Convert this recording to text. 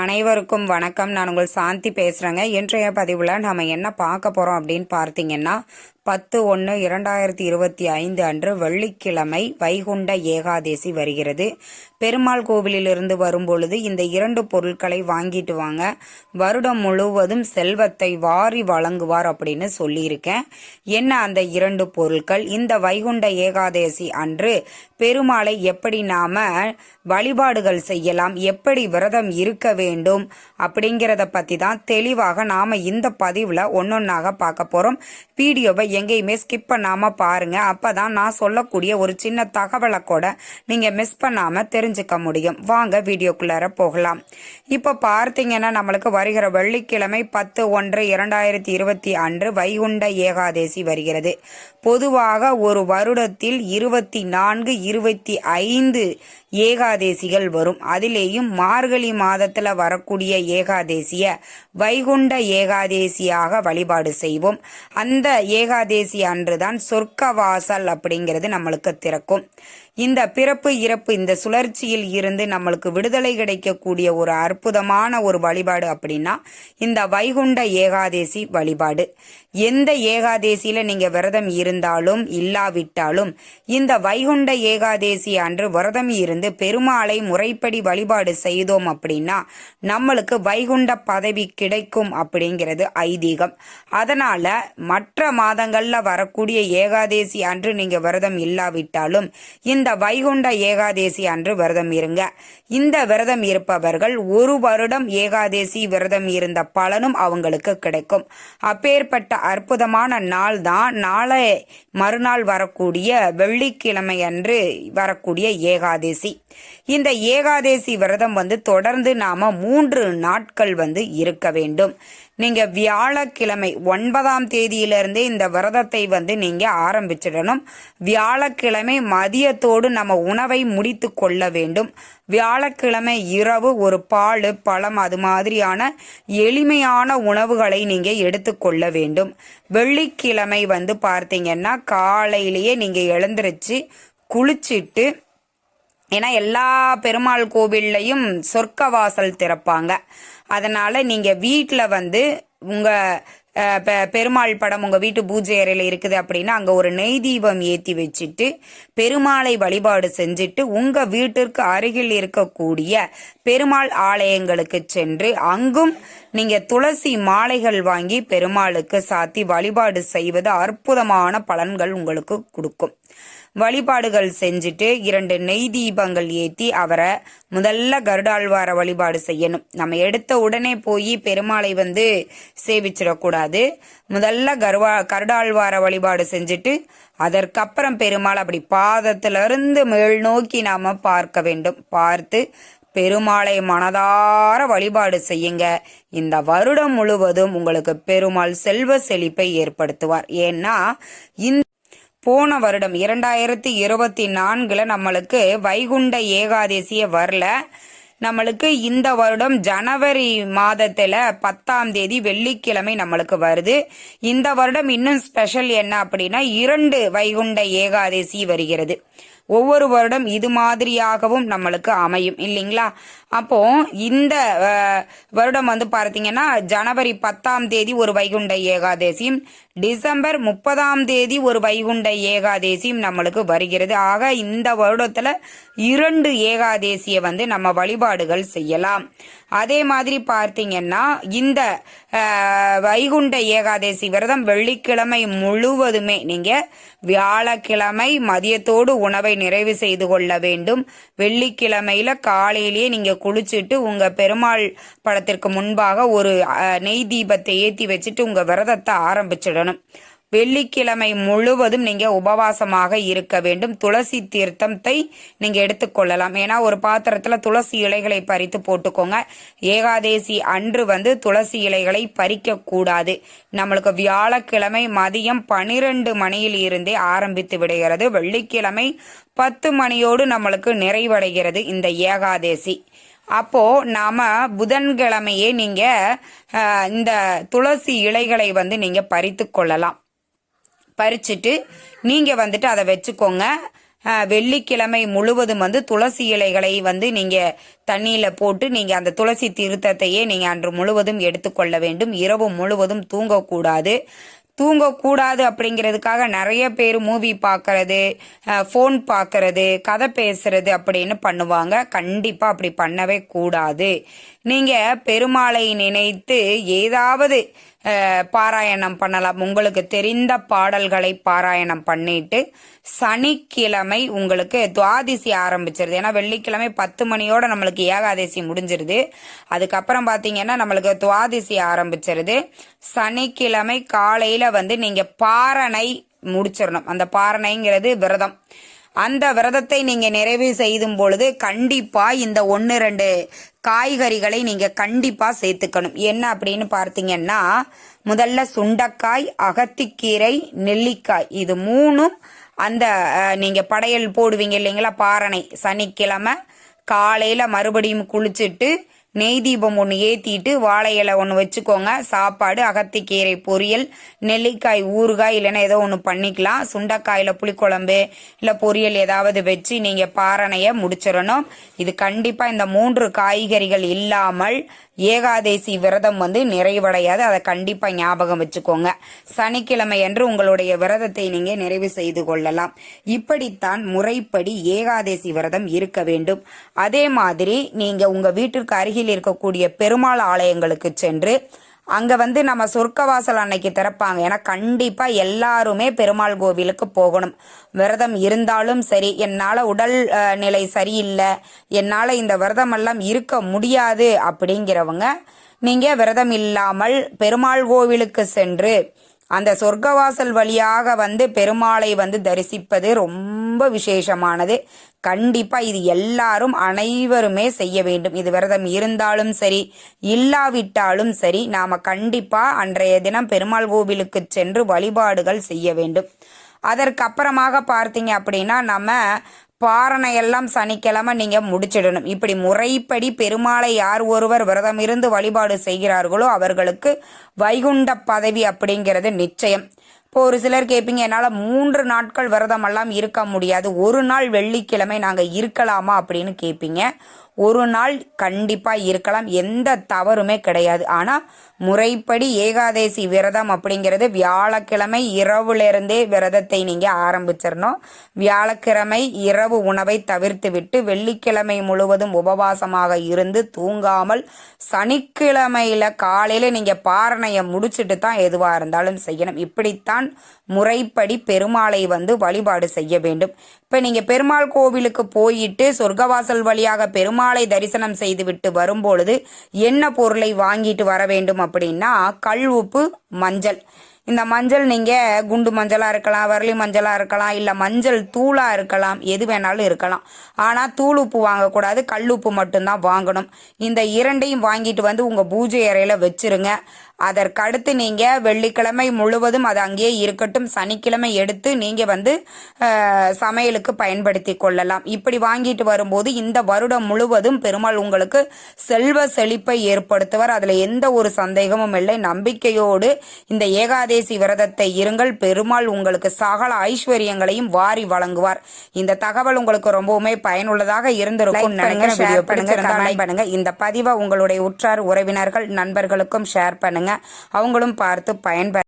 அனைவருக்கும் வணக்கம். நான் உங்கள் சாந்தி பேசுகிறேங்க இன்றைய பதிவில் நம்ம என்ன பார்க்க போகிறோம் அப்படின்னு பார்த்தீங்கன்னா பத்து ஒன்று இரண்டாயிரத்தி இருபத்தி ஐந்து அன்று வெள்ளிக்கிழமை வைகுண்ட ஏகாதேசி வருகிறது. பெருமாள் கோவிலிலிருந்து வரும்பொழுது இந்த இரண்டு பொருட்களை வாங்கிட்டு வாங்க. வருடம் முழுவதும் செல்வத்தை வாரி வழங்குவார் அப்படின்னு சொல்லியிருக்கேன். என்ன அந்த இரண்டு பொருட்கள்? இந்த வைகுண்ட ஏகாதேசி அன்று பெருமாளை எப்படி நாம வழிபாடுகள் செய்யலாம்? எப்படி விரதம் இருக்க வேண்டும் அப்படிங்கிறத பத்தி தான் தெளிவாக நாம இந்த பதிவுல ஒன்னொன்னாக பார்க்க போறோம். வீடியோவை எங்கேயுமே ஸ்கிப் பண்ணாம பாருங்க. அப்பதான் நான் சொல்லக்கூடிய ஒரு சின்ன தகவலை கூட நீங்க மிஸ் பண்ணாம தெரிஞ்சுக்க முடியும். வாங்க வீடியோக்குள்ளார போகலாம். இப்போ பார்த்தீங்கன்னா நம்மளுக்கு வருகிற வெள்ளிக்கிழமை பத்து ஒன்று இரண்டாயிரத்தி இருபத்தி அன்று வைகுண்ட ஏகாதேசி வருகிறது. பொதுவாக ஒரு வருடத்தில் இருபத்தி நான்கு இருபத்தி ஐந்து ஏகாதேசிகள் வரும். அதிலேயும் மார்கழி மாதத்துல வரக்கூடிய ஏகாதேசிய வைகுண்ட ஏகாதேசியாக வழிபாடு செய்வோம். அந்த ஏகாதேசி அன்றுதான் சொர்க்கவாசல் அப்படிங்கிறது நம்மளுக்கு திறக்கும். இந்த பிறப்பு இறப்பு இந்த சுழற்சியில் இருந்து நம்மளுக்கு விடுதலை கிடைக்கக்கூடிய ஒரு அற்புதமான ஒரு வழிபாடு அப்படின்னா இந்த வைகுண்ட ஏகாதேசி வழிபாடு. எந்த ஏகாதேசியில நீங்க விரதம் இருந்தாலும் இல்லாவிட்டாலும் இந்த வைகுண்ட ஏகாதேசி அன்று விரதம் இருந்து பெருமாளை முறைப்படி வழிபாடு செய்தோம் அப்படின்னா நம்மளுக்கு வைகுண்ட பதவி கிடைக்கும் அப்படிங்கிறது ஐதீகம். அதனால் மற்ற மாதங்களில் வரக்கூடிய ஏகாதேசி அன்று நீங்கள் விரதம் இல்லாவிட்டாலும் இந்த வைகுண்ட ஏகாதேசி அன்று விரதம் இருங்க. இந்த விரதம் இருப்பவர்கள் ஒரு வருடம் ஏகாதேசி விரதம் இருந்த பலனும் அவங்களுக்கு கிடைக்கும். அப்பேற்பட்ட அற்புதமான நாள் தான் நாளை மறுநாள் வரக்கூடிய வெள்ளிக்கிழமை அன்று வரக்கூடிய ஏகாதேசி. இந்த ஏகாதேசி விரதம் வந்து தொடர்ந்து நாம மூன்று நாட்கள் வந்து இருக்க வேண்டும். நீங்க வியாழக்கிழமை ஒன்பதாம் தேதியிலிருந்தே இந்த விரதத்தை வந்து நீங்க ஆரம்பிச்சிடணும். வியாழக்கிழமை மதியத்தோடு நம்ம உணவை முடித்து கொள்ள வேண்டும். வியாழக்கிழமை இரவு ஒரு பால் பழம் அது மாதிரியான எளிமையான உணவுகளை நீங்க எடுத்துக்கொள்ள வேண்டும். வெள்ளிக்கிழமை வந்து பார்த்தீங்கன்னா காலையிலேயே நீங்க எழுந்திருச்சு குளிச்சிட்டு ஏன்னா எல்லா பெருமாள் கோவில்லையும் சொர்க்க வாசல் திறப்பாங்க. அதனால நீங்க வீட்டில் வந்து உங்க பெ- பெருமாள் படம் உங்கள் வீட்டு பூஜை அறையில் இருக்குது அப்படின்னா அங்கே ஒரு நெய் தீபம் ஏற்றி வச்சுட்டு பெருமாளை வழிபாடு செஞ்சுட்டு உங்கள் வீட்டிற்கு அருகில் இருக்கக்கூடிய பெருமாள் ஆலயங்களுக்கு சென்று அங்கும் நீங்கள் துளசி மாலைகள் வாங்கி பெருமாளுக்கு சாத்தி வழிபாடு செய்வது அற்புதமான பலன்கள் உங்களுக்கு கொடுக்கும். வழிபாடுகள் செஞ்சுட்டு இரண்டு நெய் தீபங்கள் ஏத்தி அவரை முதல்ல கருடாழ்வார வழிபாடு செய்யணும். நம்ம எடுத்த உடனே போய் பெருமாளை வந்து சேவிச்சிடக்கூடாது. முதல்ல கருவா கருடாழ்வார வழிபாடு செஞ்சுட்டு அதற்கப்புறம் பெருமாள் அப்படி பாதத்திலிருந்து மேல் நோக்கி நாம பார்க்க வேண்டும். பார்த்து பெருமாளை மனதார வழிபாடு செய்யுங்க. இந்த வருடம் முழுவதும் உங்களுக்கு பெருமாள் செல்வ செழிப்பை ஏற்படுத்துவார். ஏன்னா இந்த போன வருடம் இரண்டாயிரத்தி இருபத்தி நான்குல நம்மளுக்கு வைகுண்ட ஏகாதசியை வரல. நம்மளுக்கு இந்த வருடம் ஜனவரி மாதத்துல பத்தாம் தேதி வெள்ளிக்கிழமை நம்மளுக்கு வருது. இந்த வருடம் இன்னும் ஸ்பெஷல் என்ன அப்படின்னா இரண்டு வைகுண்ட ஏகாதசி வருகிறது. ஒவ்வொரு வருடம் இது மாதிரியாகவும் நம்மளுக்கு அமையும் இல்லைங்களா? அப்போ இந்த வருடம் வந்து பார்த்தீங்கன்னா ஜனவரி பத்தாம் தேதி ஒரு வைகுண்ட ஏகாதேசியும் டிசம்பர் முப்பதாம் தேதி ஒரு வைகுண்ட ஏகாதேசியும் நம்மளுக்கு வருகிறது. ஆக இந்த வருடத்துல இரண்டு ஏகாதேசியை வந்து நம்ம வழிபாடுகள் செய்யலாம். அதே மாதிரி பார்த்தீங்கன்னா இந்த வைகுண்ட ஏகாதேசி விரதம் வெள்ளிக்கிழமை முழுவதுமே நீங்க வியாழக்கிழமை மதியத்தோடு உணவை நிறைவு செய்து கொள்ள வேண்டும். வெள்ளிக்கிழமையில காலையிலேயே நீங்க குளிச்சுட்டு உங்க பெருமாள் படத்திற்கு முன்பாக ஒரு நெய் தீபத்தை ஏத்தி வச்சுட்டு உங்க விரதத்தை ஆரம்பிச்சிடணும். வெள்ளிக்கிழமை முழுவதும் நீங்க உபவாசமாக இருக்க வேண்டும். துளசி தீர்த்தத்தை நீங்க எடுத்துக்கொள்ளலாம் ஏன்னா ஒரு பாத்திரத்துல துளசி இலைகளை பறித்து போட்டுக்கோங்க. ஏகாதேசி அன்று வந்து துளசி இலைகளை பறிக்க கூடாது. நம்மளுக்கு வியாழக்கிழமை மதியம் பனிரெண்டு மணியில் இருந்தே ஆரம்பித்து விடுகிறது. வெள்ளிக்கிழமை பத்து மணியோடு நம்மளுக்கு நிறைவடைகிறது இந்த ஏகாதேசி. அப்போ நாம புதன்கிழமையே நீங்க இந்த துளசி இலைகளை வந்து நீங்க பறித்து கொள்ளலாம். பறிச்சுட்டு நீங்கள் வந்துட்டு அதை வச்சுக்கோங்க. வெள்ளிக்கிழமை முழுவதும் வந்து துளசி இலைகளை வந்து நீங்கள் தண்ணியில் போட்டு நீங்கள் அந்த துளசி திருத்தத்தையே நீங்கள் அன்று முழுவதும் எடுத்துக்கொள்ள வேண்டும். இரவு முழுவதும் தூங்கக்கூடாது. தூங்கக்கூடாது அப்படிங்கிறதுக்காக நிறைய பேர் மூவி பார்க்கறது ஃபோன் பார்க்கறது கதை பேசுறது அப்படின்னு பண்ணுவாங்க. கண்டிப்பாக அப்படி பண்ணவே கூடாது. நீங்கள் பெருமாளை நினைத்து ஏதாவது பாராயணம் பண்ணலாம். உங்களுக்கு தெரிந்த பாடல்களை பாராயணம் பண்ணிட்டு சனிக்கிழமை உங்களுக்கு துவாதிசி ஆரம்பிச்சிருது. ஏன்னா வெள்ளிக்கிழமை பத்து மணியோட நம்மளுக்கு ஏகாதசி முடிஞ்சிருது. அதுக்கப்புறம் பார்த்தீங்கன்னா நம்மளுக்கு துவாதிசி ஆரம்பிச்சிருது. சனிக்கிழமை காலையில் வந்து நீங்கள் பாரணை முடிச்சிடணும் அந்த பாரணைங்கிறது விரதம். அந்த விரதத்தை நீங்க நிறைவு செய்தும் பொழுது கண்டிப்பா இந்த ஒன்று ரெண்டு காய்கறிகளை நீங்கள் கண்டிப்பாக சேர்த்துக்கணும். என்ன அப்படின்னு பார்த்தீங்கன்னா முதல்ல சுண்டக்காய் அகத்திக்கீரை நெல்லிக்காய். இது மூணும் அந்த நீங்கள் படையல் போடுவீங்க இல்லைங்களா? பாரணை. சனிக்கிழமை காலையில் மறுபடியும் குளிச்சுட்டு நெய் தீபம் ஒன்று ஏற்றிட்டு வாழை இலை ஒன்று வச்சுக்கோங்க. சாப்பாடு அகத்திக்கீரை பொரியல் நெல்லிக்காய் ஊறுகாய் இல்லைன்னா ஏதோ ஒன்று பண்ணிக்கலாம். சுண்டைக்காயில் புளிக்குழம்பு இல்லை பொரியல் ஏதாவது வச்சு நீங்கள் பாரணையை முடிச்சிடணும். இது கண்டிப்பாக இந்த மூன்று காய்கறிகள் இல்லாமல் ஏகாதேசி விரதம் வந்து நிறைவடையாது. அதை கண்டிப்பாக ஞாபகம் வச்சுக்கோங்க. சனிக்கிழமை அன்று உங்களுடைய விரதத்தை நீங்கள் நிறைவு செய்து கொள்ளலாம். இப்படித்தான் முறைப்படி ஏகாதேசி விரதம் இருக்க வேண்டும். அதே மாதிரி நீங்கள் உங்கள் வீட்டிற்கு அருகில் இருக்கக்கூடிய பெருமாள் ஆலயங்களுக்கு சென்று அங்கே வந்து நம்ம சொர்க்கவாசல் அன்னைக்கு திறப்பாங்க. ஏன்னா கண்டிப்பாக எல்லாருமே பெருமாள் கோவிலுக்கு போகணும். விரதம் இருந்தாலும் சரி என்னால் உடல் நிலை சரியில்லை என்னால் இந்த விரதமெல்லாம் இருக்க முடியாது அப்படிங்கிறவங்க நீங்கள் விரதம் இல்லாமல் பெருமாள் கோவிலுக்கு சென்று அந்த சொர்க்கவாசல் வழியாக வந்து பெருமாளை வந்து தரிசிப்பது ரொம்ப விசேஷமானது. கண்டிப்பா இது எல்லாரும் அனைவருமே செய்ய வேண்டும். இது விரதம் இருந்தாலும் சரி இல்லாவிட்டாலும் சரி நாம கண்டிப்பா அன்றைய தினம் பெருமாள் கோவிலுக்கு சென்று வழிபாடுகள் செய்ய வேண்டும். அதற்கு அப்புறமாக பார்த்தீங்க அப்படின்னா நம்ம பாரணை எல்லாம் சனிக்கிழமை நீங்க முடிச்சிடணும். இப்படி முறைப்படி பெருமாளை யார் ஒருவர் விரதம் இருந்து வழிபாடு செய்கிறார்களோ அவர்களுக்கு வைகுண்ட பதவி அப்படிங்கிறது நிச்சயம். இப்போ ஒரு சிலர் கேட்பீங்க என்னால் மூன்று நாட்கள் விரதமெல்லாம் இருக்க முடியாது. ஒரு நாள் வெள்ளிக்கிழமை நாங்கள் இருக்கலாமா? அப்படின்னு கேட்பீங்க ஒரு நாள் கண்டிப்பாக இருக்கலாம். எந்த தவறுமே கிடையாது. ஆனால் முறைப்படி ஏகாதேசி விரதம் அப்படிங்கிறது வியாழக்கிழமை இரவுலேருந்தே விரதத்தை நீங்கள் ஆரம்பிச்சிடணும் வியாழக்கிழமை இரவு உணவை தவிர்த்து விட்டு வெள்ளிக்கிழமை முழுவதும் உபவாசமாக இருந்து தூங்காமல் சனிக்கிழமையில் காலையில் நீங்கள் பாரணையை முடிச்சுட்டு தான் எதுவாக இருந்தாலும் செய்யணும். இப்படித்தான் முறைப்படி பெருமாளை வந்து வழிபாடு செய்ய வேண்டும். இப்போ நீங்கள் பெருமாள் கோவிலுக்கு போயிட்டு சொர்க்கவாசல் வழியாக பெருமாள் தரிசனம் செய்துவிட்டு வரும்பொழுது என்ன பொருளை வாங்கிட்டு வர வேண்டும் அப்படின்னா கல் உப்பு மஞ்சள். இந்த மஞ்சள் நீங்கள் குண்டு மஞ்சளாக இருக்கலாம் வரலி மஞ்சளாக இருக்கலாம் இல்லை மஞ்சள் தூளாக இருக்கலாம் எது வேணாலும் இருக்கலாம். ஆனால் தூள் உப்பு வாங்கக்கூடாது கல் உப்பு மட்டும்தான் வாங்கணும். இந்த இரண்டையும் வாங்கிட்டு வந்து உங்கள் பூஜை அறையில் வச்சிருங்க. அதற்கடுத்து நீங்கள் வெள்ளிக்கிழமை முழுவதும் அது அங்கேயே இருக்கட்டும். சனிக்கிழமை எடுத்து நீங்கள் வந்து சமையலுக்கு பயன்படுத்தி கொள்ளலாம். இப்படி வாங்கிட்டு வரும்போது இந்த வருடம் முழுவதும் பெருமாள் உங்களுக்கு செல்வ செழிப்பை ஏற்படுத்துவார். அதில் எந்த ஒரு சந்தேகமும் இல்லை. நம்பிக்கையோடு இந்த ஏகாதேசி விரதத்தை இருங்கள். பெருமாள் உங்களுக்கு சகல ஐஸ்வர்யங்களையும் வாரி வழங்குவார். இந்த தகவல் உங்களுக்கு ரொம்பவுமே பயனுள்ளதாக இருந்திருக்கும் நினைக்கிறேன். பண்ணுங்க இந்த பதிவை உங்களுடைய உற்றார் உறவினர்கள் நண்பர்களுக்கும் ஷேர் பண்ணுங்க. அவங்களும் பார்த்து பயன்பெற